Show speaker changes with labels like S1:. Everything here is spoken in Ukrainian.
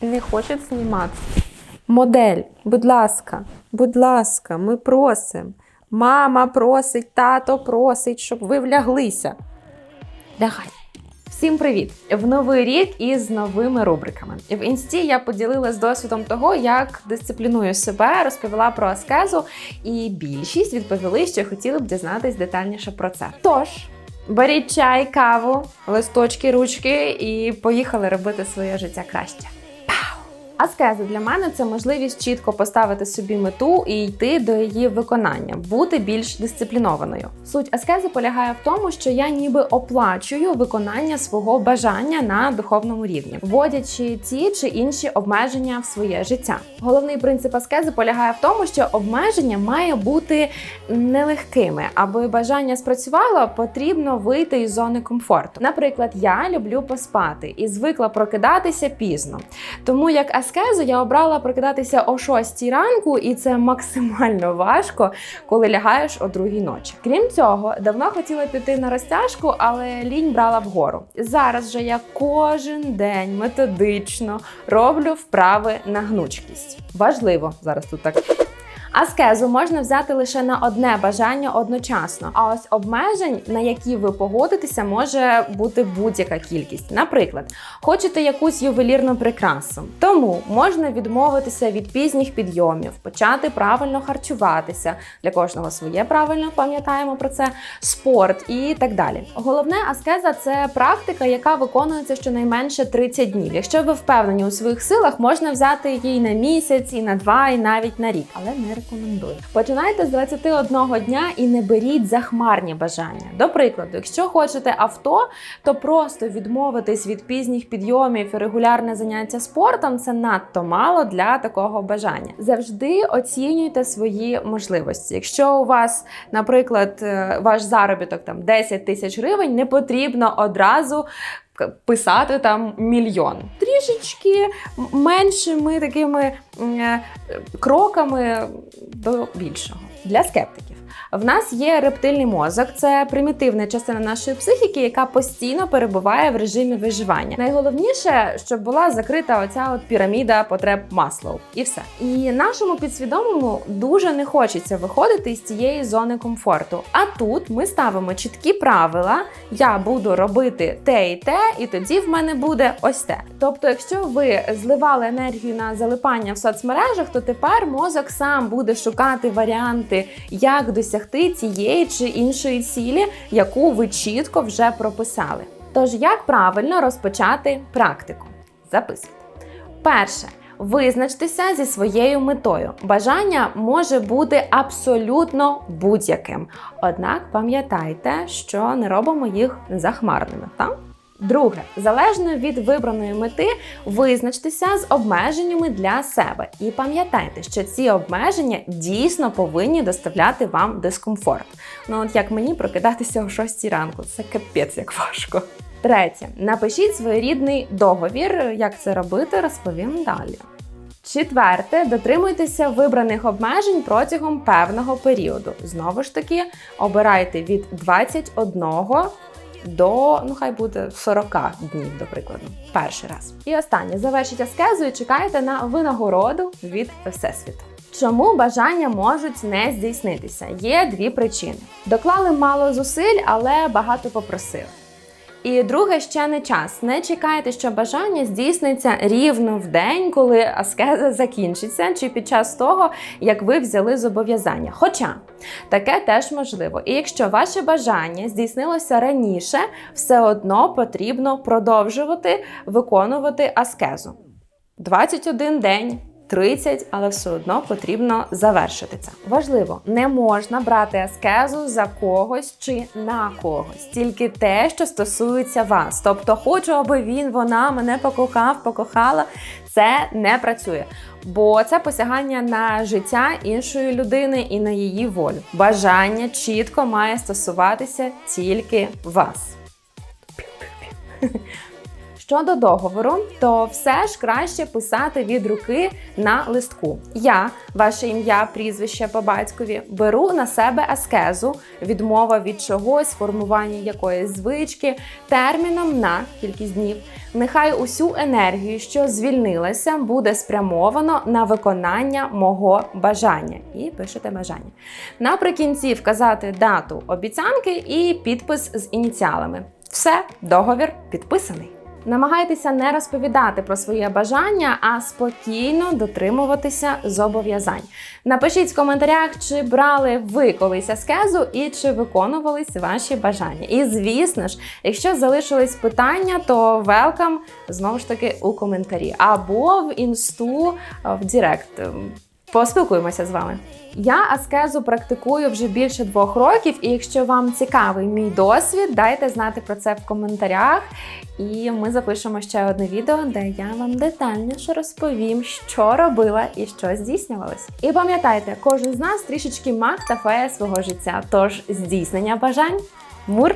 S1: не хочет сниматься. Модель, будь ласка, будь ласка, ми просимо. Мама просить, тато просить, щоб ви вляглися. Лягай. Всім привіт! В новий рік із новими рубриками. В інсті я поділилась досвідом того, як дисципліную себе, розповіла про аскезу, і більшість відповіли, що хотіли б дізнатись детальніше про це. Тож. Беріть чай, каву, листочки, ручки і поїхали робити своє життя краще. Аскеза для мене це можливість чітко поставити собі мету і йти до її виконання, бути більш дисциплінованою. Суть аскези полягає в тому, що я ніби оплачую виконання свого бажання на духовному рівні, вводячи ті чи інші обмеження в своє життя. Головний принцип аскези полягає в тому, що обмеження має бути нелегкими. Аби бажання спрацювало, потрібно вийти із зони комфорту. Наприклад, я люблю поспати і звикла прокидатися пізно. Тому як аскезу я обрала прокидатися о 6 ранку, і це максимально важко, коли лягаєш о другій ночі. Крім цього, давно хотіла піти на розтяжку, але лінь брала вгору. Зараз же я кожен день методично роблю вправи на гнучкість. Важливо зараз тут так. Аскезу можна взяти лише на одне бажання одночасно. А ось обмежень, на які ви погодитеся, може бути будь-яка кількість. Наприклад, хочете якусь ювелірну прикрасу, тому можна відмовитися від пізніх підйомів, почати правильно харчуватися. Для кожного своє правильно пам'ятаємо про це, спорт і так далі. Головне, аскеза це практика, яка виконується щонайменше 30 днів. Якщо ви впевнені у своїх силах, можна взяти її на місяць, і на два, і навіть на рік, але не рекомендую. Починайте з 21 дня і не беріть захмарні бажання. До прикладу, якщо хочете авто, то просто відмовитись від пізніх підйомів і регулярне заняття спортом це надто мало для такого бажання. Завжди оцінюйте свої можливості. Якщо у вас, наприклад, е, ваш заробіток там 10 тисяч гривень, не потрібно одразу. Писати там мільйон трішечки меншими такими е, кроками до більшого для скептиків. В нас є рептильний мозок, це примітивна частина нашої психіки, яка постійно перебуває в режимі виживання. Найголовніше, щоб була закрита оця от піраміда потреб Маслоу, і все. І нашому підсвідомому дуже не хочеться виходити із цієї зони комфорту. А тут ми ставимо чіткі правила: я буду робити те і те, і тоді в мене буде ось те. Тобто, якщо ви зливали енергію на залипання в соцмережах, то тепер мозок сам буде шукати варіанти, як досягти цієї чи іншої цілі, яку ви чітко вже прописали. Тож, як правильно розпочати практику? Записуйте. Перше. Визначтеся зі своєю метою. Бажання може бути абсолютно будь-яким. Однак пам'ятайте, що не робимо їх захмарними. Так? Друге, залежно від вибраної мети, визначтеся з обмеженнями для себе. І пам'ятайте, що ці обмеження дійсно повинні доставляти вам дискомфорт. Ну, от як мені прокидатися о 6 ранку, це капець як важко. Третє, напишіть своєрідний договір. Як це робити, розповім далі. Четверте, дотримуйтеся вибраних обмежень протягом певного періоду. Знову ж таки, обирайте від 21 до ну хай буде 40 днів, до прикладу, перший раз. І останнє завершіть аскезу і чекайте на винагороду від всесвіту. Чому бажання можуть не здійснитися? Є дві причини: доклали мало зусиль, але багато попросили. І друге, ще не час. Не чекайте, що бажання здійсниться рівно в день, коли аскеза закінчиться, чи під час того, як ви взяли зобов'язання. Хоча таке теж можливо. І якщо ваше бажання здійснилося раніше, все одно потрібно продовжувати виконувати аскезу. 21 день. 30, але все одно потрібно завершити це. Важливо, не можна брати аскезу за когось чи на когось, тільки те, що стосується вас. Тобто, хочу, аби він, вона мене покохав, покохала. Це не працює, бо це посягання на життя іншої людини і на її волю. Бажання чітко має стосуватися тільки вас. Щодо договору, то все ж краще писати від руки на листку. Я, ваше ім'я, прізвище по батькові, беру на себе аскезу, відмова від чогось, формування якоїсь звички, терміном на кількість днів. Нехай усю енергію, що звільнилася, буде спрямовано на виконання мого бажання. І пишете бажання. Наприкінці вказати дату обіцянки і підпис з ініціалами. Все, договір підписаний. Намагайтеся не розповідати про своє бажання, а спокійно дотримуватися зобов'язань. Напишіть в коментарях, чи брали ви колись аскезу і чи виконувались ваші бажання. І звісно ж, якщо залишились питання, то велкам знову ж таки у коментарі або в інсту в Директ. Поспілкуємося з вами. Я аскезу практикую вже більше двох років, і якщо вам цікавий мій досвід, дайте знати про це в коментарях. І ми запишемо ще одне відео, де я вам детальніше розповім, що робила і що здійснювалось. І пам'ятайте, кожен з нас трішечки маг та фея свого життя. Тож здійснення бажань, мур!